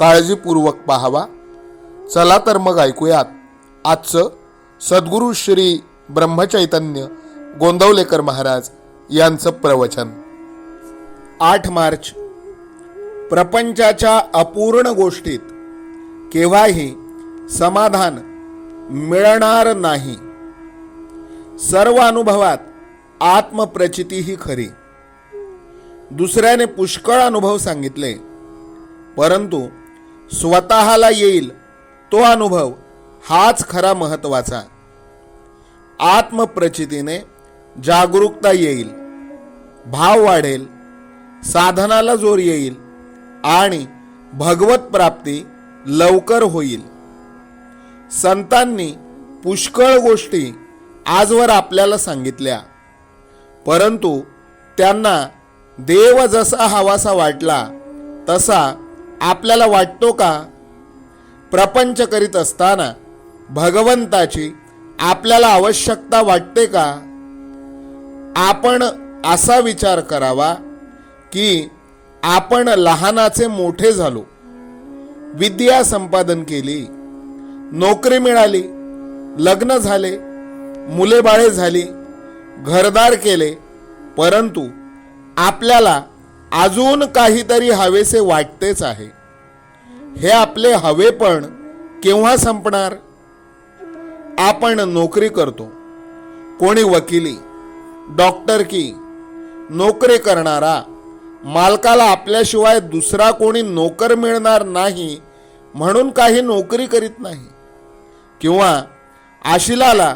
काळजीपूर्वक पाहावा. चला तर मग ऐकूयात. आजचं सद्गुरू श्री ब्रह्मचैतन्य गोंदवलेकर महाराज यांचं प्रवचन. आठ मार्च. प्रपंचाच्या अपूर्ण गोष्टीत केव्हाही समाधान मिळणार नाही. सर्व अनुभवात आत्मप्रचिती ही खरी. दुसऱ्याने पुष्कळ अनुभव सांगितले परंतु स्वतःला येईल तो अनुभव हाच खरा महत्त्वाचा. आत्मप्रचितीने जागरूकता येईल भाव वाढेल साधनाला जोर येईल आणि भगवत प्राप्ती लवकर होईल. संतांनी पुष्कळ गोष्टी आजवर आपल्याला सांगितल्या परंतु त्यांना देव जसा हवासा वाटला तसा आपल्याला वाटतो का? प्रपंच करीत असताना भगवंताची आपल्याला आवश्यकता वाटते का? आपण असा विचार करावा की आपण लहानाचे मोठे झालो विद्या संपादन केली नोकरी मिळाली लग्न झाले मुले बाळे झाली घरदार केले परंतु आपल्याला अजून काहीतरी हवेसे वाटतेच आहे. हे आपले हवे पण केव्हा संपणार? आपण नोकरी करतो. कोणी वकिली डॉक्टर की नोकरी करणारा मालकाला आपल्याशिवाय दुसरा कोणी नोकर मिळणार नाही म्हणून काही नोकरी करीत नाही. किंवा आशिलाला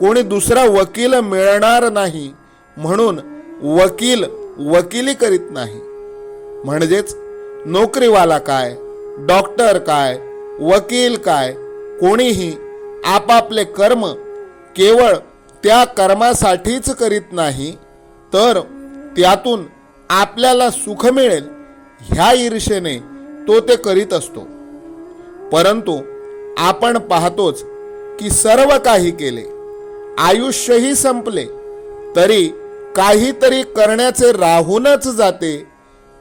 कोणी दुसरा वकील मिळणार नाही म्हणून वकील वकिली करीत नाही. म्हणजेच नोकरीवाला काय डॉक्टर काय वकील काय कोणीही आपापले कर्म केवळ त्या कर्मासाठीच करीत नाही तर त्यातून आपल्याला सुख मिळेल ह्या ईर्षेने तो ते करीत असतो. परंतु आपण पाहतोच की सर्व काही केले आयुष्यही संपले तरी काहीतरी करण्याचे राहूनच जाते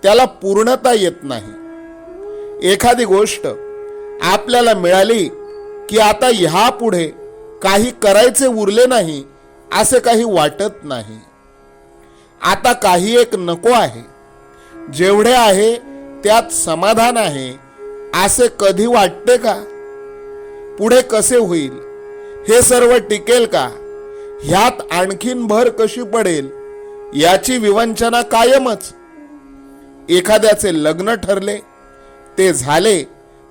त्याला पूर्णता येत नाही. एखादी गोष्ट आपल्याला मिळाली की आता ह्या पुढे काही करायचे उरले नाही असे काही वाटत नाही. आता काही एक नको आहे. जेवढे आहे त्यात समाधान आहे असे कधी वाटते का? पुढे कसे होईल? हे सर्व टिकेल का? ह्यात आणखीन भर कशी पडेल? याची विवंचना कायमच. एखाद्याचे लग्न ठरले ते झाले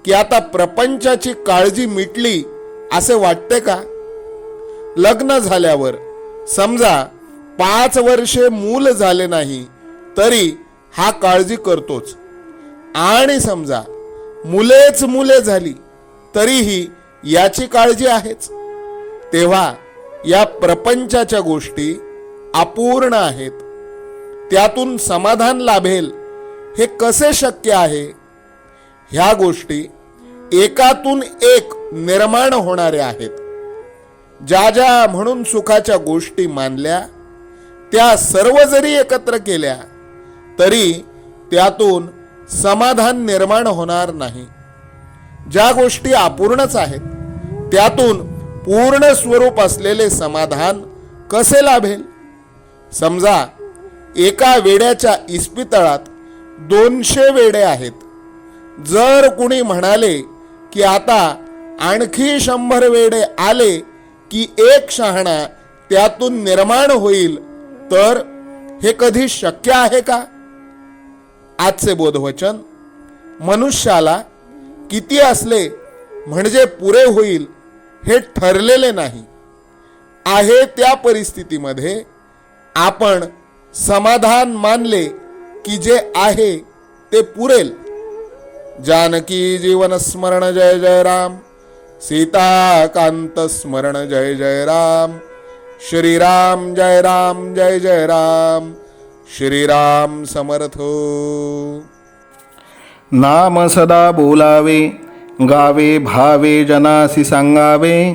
की आता प्रपंचाची काळजी मिटली असे वाटते का? लग्न झाल्यावर समजा पाच वर्षे मूल झाले नाही तरी हा काळजी करतोच. आणि समजा मुलेच मुले झाली तरीही याची काळजी आहेच. तेव्हा या प्रपंचाच्या गोष्टी अपूर्ण आहेत. त्यातून समाधान लाभेल हे कसे शक्य आहे? ह्या गोष्टी एकातून एक निर्माण होणारे आहेत. ज्या ज्या म्हणून सुखाच्या गोष्टी मानल्या त्या सर्व जरी एकत्र केल्या तरी त्यातून समाधान निर्माण होणार नाही. ज्या गोष्टी अपूर्णच आहेत त्यातून पूर्ण स्वरूप असलेले समाधान कसे लाभेल? समजा एका वेड्याच्या इस्पितळात दोनशे वेडे आहेत. जर कुणी म्हणाले की आता आणखी शंभर वेडे आले की एक शहाणा त्यातून निर्माण होईल तर हे कधी शक्य आहे का? आजचे बोधवचन मनुष्याला किती असले म्हणजे पुरे होईल हे ठरलेले नाही. आहे त्या परिस्थितीमध्ये आपण समाधान मानले की जे आहे ते पुरेल. जानकी जीवन स्मरण जय जय राम. सीताकांत स्मरण जय जय राम. श्रीराम जय राम जय जय राम. श्रीराम समर्थ. नाम सदा बोलावे गावे भावे जनासी सांगावे.